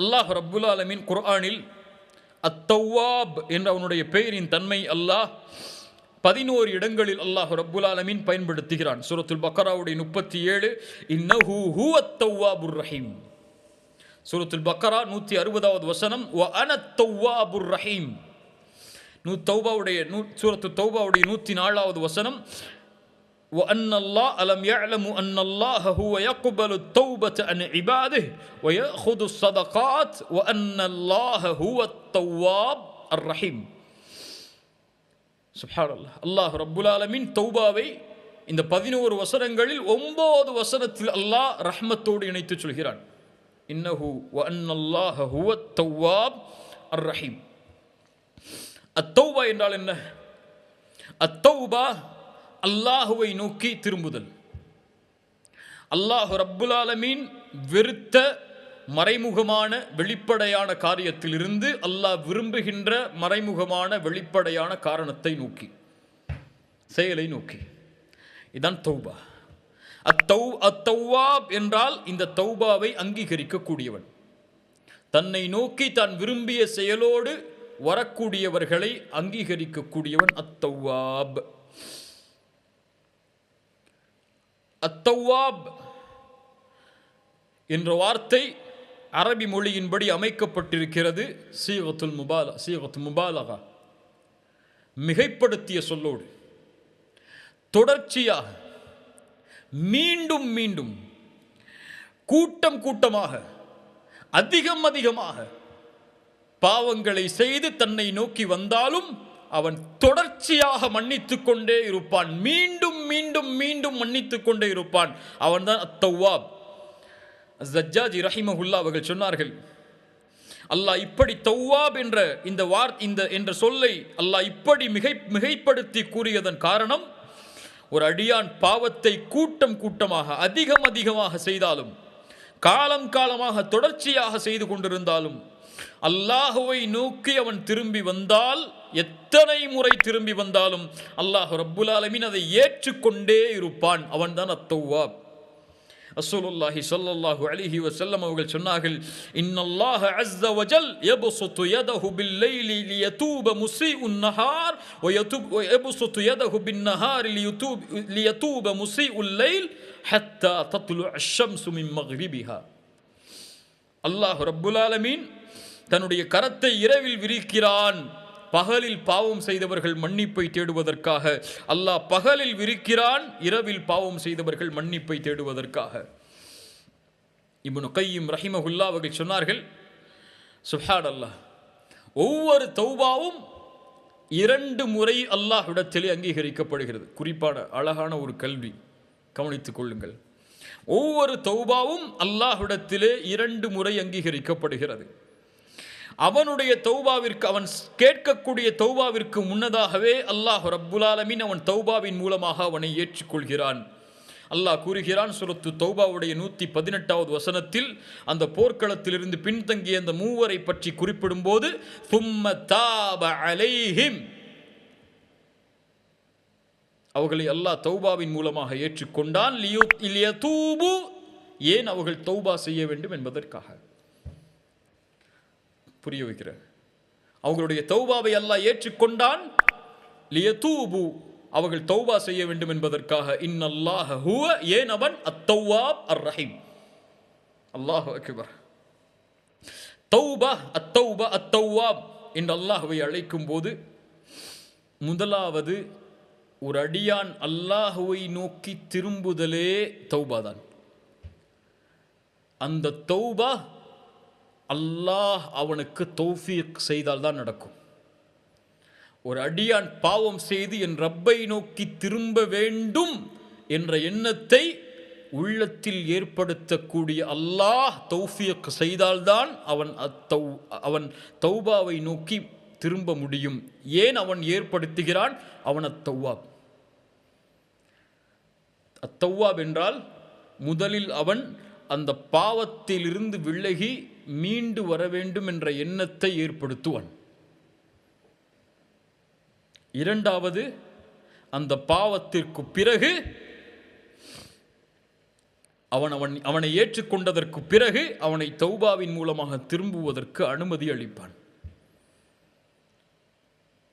அல்லாஹ் ரப்புல் ஆலமின் குர்ஆனில் அத்தௌவாப் என்ற அவனுடைய பெயரின் தன்மை அல்லாஹ் பதினோரு இடங்களில் அல்லாஹ் ரப்புல் ஆலமீன் பயன்படுத்துகிறான். சூரத்துல் பக்கராவுடைய முப்பத்தி ஏழு இன்னஹு ஹூ தௌவாபுர் ரஹீம். சூரத்துல் பக்கரா நூற்றி அறுபதாவது வசனம் வ அனத்தவாபுர் ரஹீம். நூ தௌபாவுடைய நூ சூரத்து தௌபாவுடைய நூற்றி நாலாவது வசனம் وأن الله ألم يعلموا أن الله هو يقبل التوبة عن عباده ويأخذ الصدقات وأن الله هو التواب الرحيم سبحان الله الله رب العالمين தௌபாவை இந்த பதினோரு வசனங்களில் ஒன்பது வசனத்தில் அல்லாஹ் ரஹ்மத்தோடு இணைத்து சொல்கிறான் இன்னஹு வ அன்னல்லாஹ ஹுவ தௌவாப் அர் ரஹீம் அத்தௌபா என்றால் என்ன அத்தௌபா அல்லாஹுவை நோக்கி திரும்புதல். அல்லாஹு ரப்புலாலமீன் வெறுத்த மறைமுகமான வெளிப்படையான காரியத்திலிருந்து அல்லாஹ் விரும்புகின்ற மறைமுகமான வெளிப்படையான காரணத்தை நோக்கி செயலை நோக்கி. இதான் தௌபா. அத்தௌ அத்தௌவாப் என்றால் இந்த தௌபாவை அங்கீகரிக்கக்கூடியவன். தன்னை நோக்கி தான் விரும்பிய செயலோடு வரக்கூடியவர்களை அங்கீகரிக்கக்கூடியவன் அத்தௌவாப் அத்தவாப் என்ற வார்த்தை அரபி மொழியின்படி அமைக்கப்பட்டிருக்கிறது. சீகத்துல் முபால சீகத்து முபாலகா. மிகைப்படுத்திய சொல்லோடு. தொடர்ச்சியாக மீண்டும் மீண்டும் கூட்டம் கூட்டமாக அதிகம் அதிகமாக பாவங்களை செய்து தன்னை நோக்கி வந்தாலும் அவன் தொடர்ச்சியாக மன்னித்து கொண்டே இருப்பான். மீண்டும் மீண்டும் மீண்டும் மன்னித்துக் கொண்டே இருப்பான். அவன்தான் அத்தௌவாப். ஜஜ்ஜாஜி ரஹிமஹுல்லா அவர்கள் சொன்னார்கள் அல்லாஹ் இப்படி தௌவாப் என்ற இந்த வார் இந்த என்ற சொல்லை அல்லாஹ் இப்படி மிகை மிகைப்படுத்தி கூறியதன் காரணம் ஒரு அடியான் பாவத்தை கூட்டம் கூட்டமாக அதிகம் அதிகமாக செய்தாலும் காலம் காலமாக தொடர்ச்சியாக செய்து கொண்டிருந்தாலும் அல்லாஹுவை நோக்கி அவன் திரும்பி வந்தால் எத்தனை முறை திரும்பி வந்தாலும் அல்லாஹ் ரப்புல் ஆலமீன் அதை ஏற்றுக்கொண்டே இருப்பான். அவன்தான் அத்தௌவாப். ரசூலுல்லாஹி ஸல்லல்லாஹு அலைஹி வஸல்லம் அவர்கள் சொன்னார்கள் இன்னல்லாஹ அஸ்ஸ வஜல் யப்சுத்து யதஹு பில்லைலி லியதூப முஸீஉன் நஹார் வயதுப் வயப்சுத்து யதஹு பின்னஹார் லியதூப் லியதூப முஸீஉல் லைல் ஹத்தா தத்லுஅ அஷம்சு மின் மக்ரிபிஹா. அல்லாஹ் ரப்புல் ஆலமீன் தன்னுடைய கரத்தை இரவில் விரிக்கிறான். பகலில் பாவம் செய்தவர்கள் மன்னிப்பை தேடுவதற்காக. அல்லாஹ் பகலில் விரிக்கிறான் இரவில் பாவம் செய்தவர்கள் மன்னிப்பை தேடுவதற்காக. இப்னு கையும் ரஹிமஹுல்லா அவர்கள் சொன்னார்கள் சுஹாட் அல்லாஹ் ஒவ்வொரு தௌபாவும் இரண்டு முறை அல்லாஹ்விடத்திலே அங்கீகரிக்கப்படுகிறது. குறிப்பான அழகான ஒரு கல்வி கவனித்துக் கொள்ளுங்கள். ஒவ்வொரு தௌபாவும் அல்லாஹ்விடத்திலே இரண்டு முறை அங்கீகரிக்கப்படுகிறது. அவனுடைய தௌபாவிற்கு அவன் கேட்கக்கூடிய தௌபாவிற்கு முன்னதாகவே அல்லாஹ் ரப்புலாலமின் அவன் தௌபாவின் மூலமாக அவனை ஏற்றுக்கொள்கிறான். அல்லாஹ் கூறுகிறான் சுரத்து தௌபாவுடைய நூற்றி பதினெட்டாவது வசனத்தில் அந்த போர்க்களத்திலிருந்து பின்தங்கிய அந்த மூவரை பற்றி குறிப்பிடும்போது சும்ம தாப அலைஹிம். அவர்களை அல்லாஹ் தௌபாவின் மூலமாக ஏற்றுக்கொண்டான். ஏன் அவர்கள் தௌபா செய்ய வேண்டும் என்பதற்காக. புரிய வைக்கிறார் அவங்களுடைய தௌபாவை அல்லாஹ் ஏற்றுக்கொண்டான். லியதூபு அவர்கள் தௌபா செய்ய வேண்டும் என்பதற்காக இன்னல்லாஹ ஹுவ ஏன் அவன் அத்தௌவாப் அர் ரஹீம் அல்லாஹ் அக்பர். தௌபா அத்தௌபா அத்தௌவாப் என்று அல்லாஹுவை அழைக்கும் போது முதலாவது ஒரு அடியான் அல்லாஹுவை நோக்கி திரும்புதலே தௌபா தான் அந்த தௌபா அல்லாஹ் அவனுக்கு தௌஃபீக் செய்தால் தான் நடக்கும். ஒரு அடியான் பாவம் செய்து என் ரப்பை நோக்கி திரும்ப வேண்டும் என்ற எண்ணத்தை உள்ளத்தில் ஏற்படுத்தக்கூடிய அல்லாஹ் தௌஃபியக் செய்தால்தான் அவன் அத்தௌ அவன் தௌபாவை நோக்கி திரும்ப முடியும். ஏன் அவன் ஏற்படுத்துகிறான்? அவன் அத்தௌவாப் அத்தௌவாப் என்றால் முதலில் அவன் அந்த பாவத்திலிருந்து விலகி மீண்டு வர வேண்டும் என்ற எண்ணத்தை ஏற்படுத்துவான். இரண்டாவது அந்த பாவத்திற்கு பிறகு அவன் அவன் அவனை ஏற்றுக்கொண்டதற்கு பிறகு அவனை தௌபாவின் மூலமாக திரும்புவதற்கு அனுமதி அளிப்பான்.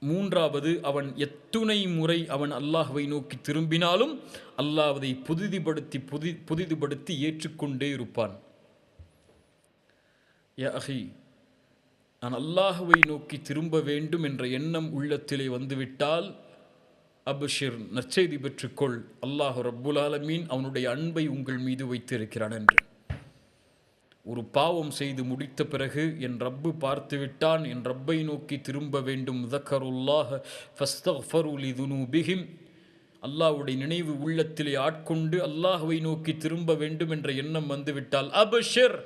மூன்றாவது அவன் எத்துணை முறை அவன் அல்லாஹ்வை நோக்கி திரும்பினாலும் அல்லாஹ் அதை புதிதுபடுத்தி புதி புதிதுபடுத்தி ஏற்றுக்கொண்டே இருப்பான். யா அஹி நான் அல்லாஹுவை நோக்கி திரும்ப வேண்டும் என்ற எண்ணம் உள்ளத்திலே வந்துவிட்டால் அபுஷிர் நற்செய்தி பெற்றுக்கொள். அல்லாஹ் ரப்புல் ஆலமீன் அவனுடைய அன்பை உங்கள் மீது வைத்திருக்கிறான் என்று. ஒரு பாவம் செய்து முடித்த பிறகு என் ரப்பு பார்த்து விட்டான் என் ரப்பை நோக்கி திரும்ப வேண்டும். தக்கருல்லாஹ் ஃபஸ்தஃபருலி துனூபிஹிம் அல்லாஹ்வுடைய நினைவு உள்ளத்திலே ஆட்கொண்டு அல்லாஹுவை நோக்கி திரும்ப வேண்டும் என்ற எண்ணம் வந்துவிட்டால் அபஷர்.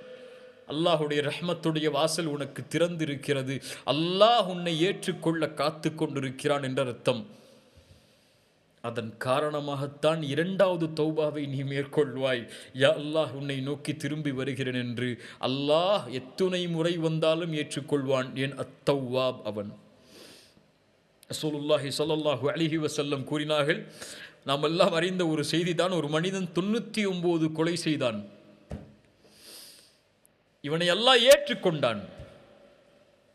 அல்லாஹுடைய ரஹ்மத்துடைய வாசல் உனக்கு திறந்திருக்கிறது. அல்லாஹ் உன்னை ஏற்றுக்கொள்ள காத்து கொண்டிருக்கிறான் என்ற அர்த்தம். அதன் காரணமாகத்தான் இரண்டாவது தௌபாவை நீ மேற்கொள்வாய். யா அல்லாஹ் உன்னை நோக்கி திரும்பி வருகிறேன் என்று அல்லாஹ் எத்துணை முறை வந்தாலும் ஏற்றுக்கொள்வான். என் அத்தௌவாப் அவன். ரசூலுல்லாஹி சொல்லல்லாஹு அலிஹி வசல்லம் கூறினார்கள் நாம் எல்லாம் அறிந்த ஒரு செய்தி தான் ஒரு மனிதன் தொண்ணூற்றி ஒன்பது கொலை செய்தான். இவனை எல்லாம் ஏற்றுக்கொண்டான்.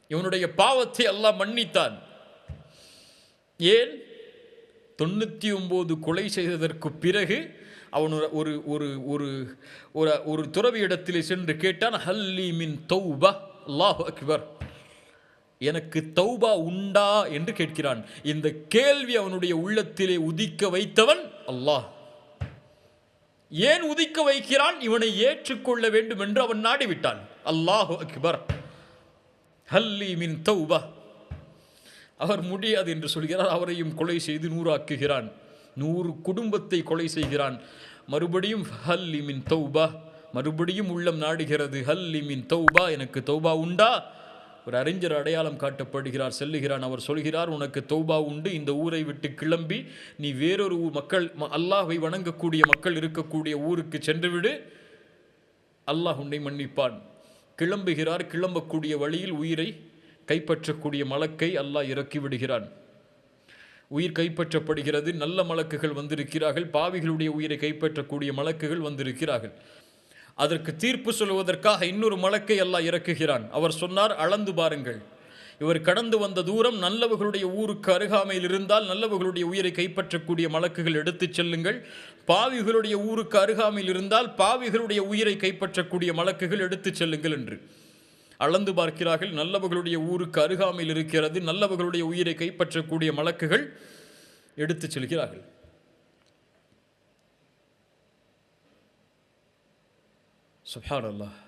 இவனுடைய பாவத்தை எல்லாம் மன்னித்தான். ஏன்? தொண்ணூற்றி ஒம்பது கொலை செய்ததற்கு பிறகு அவன் ஒரு ஒரு ஒரு ஒரு ஒரு துறவி இடத்திலே சென்று கேட்டான் ஹல்லி மின் தௌபா அல்லாஹ் அக்பர். எனக்கு தௌபா உண்டா? என்று கேட்கிறான். இந்த கேள்வி அவனுடைய உள்ளத்திலே உதிக்க வைத்தவன் அல்லாஹ். ஏன் உதிக்க வைக்கிறான்? இவனை ஏற்றுக்கொள்ள வேண்டும் என்று அவன் நாடிவிட்டான். அல்லாஹ் அக்பர். ஹல்லி மின் தௌபா அவர் முடியாது என்று சொல்கிறார். அவரையும் கொலை செய்து நூறாக்குகிறான். நூறு குடும்பத்தை கொலை செய்கிறான். மறுபடியும் ஹல் இமின் தௌபா. மறுபடியும் உள்ளம் நாடுகிறது. ஹல் இமின் தௌபா. எனக்கு தௌபா உண்டா? ஒரு அறிஞர் அடையாளம் காட்டப்படுகிறார் செல்லுகிறான். அவர் சொல்கிறார் உனக்கு தௌபா உண்டு. இந்த ஊரை விட்டு கிளம்பி நீ வேறொரு ஊர் மக்கள் ம- வணங்கக்கூடிய மக்கள் இருக்கக்கூடிய ஊருக்கு சென்றுவிடு. அல்லாஹ் உன்னை மன்னிப்பான். கிளம்புகிறார். கிளம்பக்கூடிய வழியில் உயிரை கைப்பற்றக்கூடிய மலக்கை அல்லாஹ் இறக்கி விடுகிறான். உயிர் கைப்பற்றப்படுகிறது நல்ல மலக்குகள் வந்திருக்கிறார்கள் பாவிகளுடைய உயிரை கைப்பற்றக்கூடிய மலக்குகள் வந்திருக்கிறார்கள். அதற்கு தீர்ப்பு சொல்வதற்காக இன்னொரு மலக்கை அல்லாஹ் இறக்குகிறான். அவர் சொன்னார் அளந்து பாருங்கள். இவர் கடந்து வந்த தூரம் நல்லவர்களுடைய ஊருக்கு அருகாமையில் இருந்தால் நல்லவர்களுடைய உயிரை கைப்பற்றக்கூடிய மலக்குகள் எடுத்துச் செல்லுங்கள். பாவிகளுடைய ஊருக்கு அருகாமையில் இருந்தால் பாவிகளுடைய உயிரை கைப்பற்றக்கூடிய மலக்குகள் எடுத்துச் செல்லுங்கள் என்று. அளந்து பார்க்கிறார்கள். நல்லவர்களுடைய ஊருக்கு அருகாமையில் இருக்கிறது. நல்லவர்களுடைய உயிரை கைப்பற்றக்கூடிய மலக்குகள் எடுத்துச் செல்கிறார்கள். சுப்ஹான் அல்லாஹ்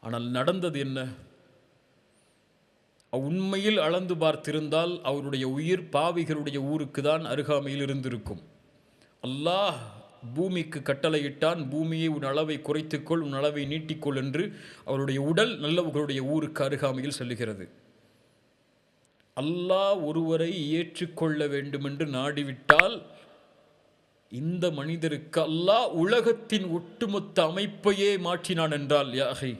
ஆனால் நடந்தது என்ன? உண்மையில் அளந்து பார்த்திருந்தால் அவருடைய உயிர் பாவிகளுடைய ஊருக்கு தான் அருகாமையில் இருந்திருக்கும். அல்லாஹ் பூமிக்கு கட்டளையிட்டான் பூமியை உன் அளவை குறைத்துக்கொள் உன் அளவை நீட்டிக்கொள் என்று அவருடைய உடல் நல்லவர்களுடைய ஊருக்கு அருகாமையில் செல்லுகிறது. அல்லாஹ் ஒருவரை ஏற்றுக்கொள்ள வேண்டுமென்று நாடிவிட்டால் இந்த மனிதருக்கு அல்லாஹ் உலகத்தின் ஒட்டுமொத்த அமைப்பையே மாற்றினான் என்றால் யாகை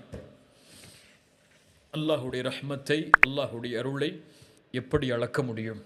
அல்லாஹுடைய ரஹ்மத்தை அல்லாஹுடைய அருளை எப்படி அளக்க முடியும்?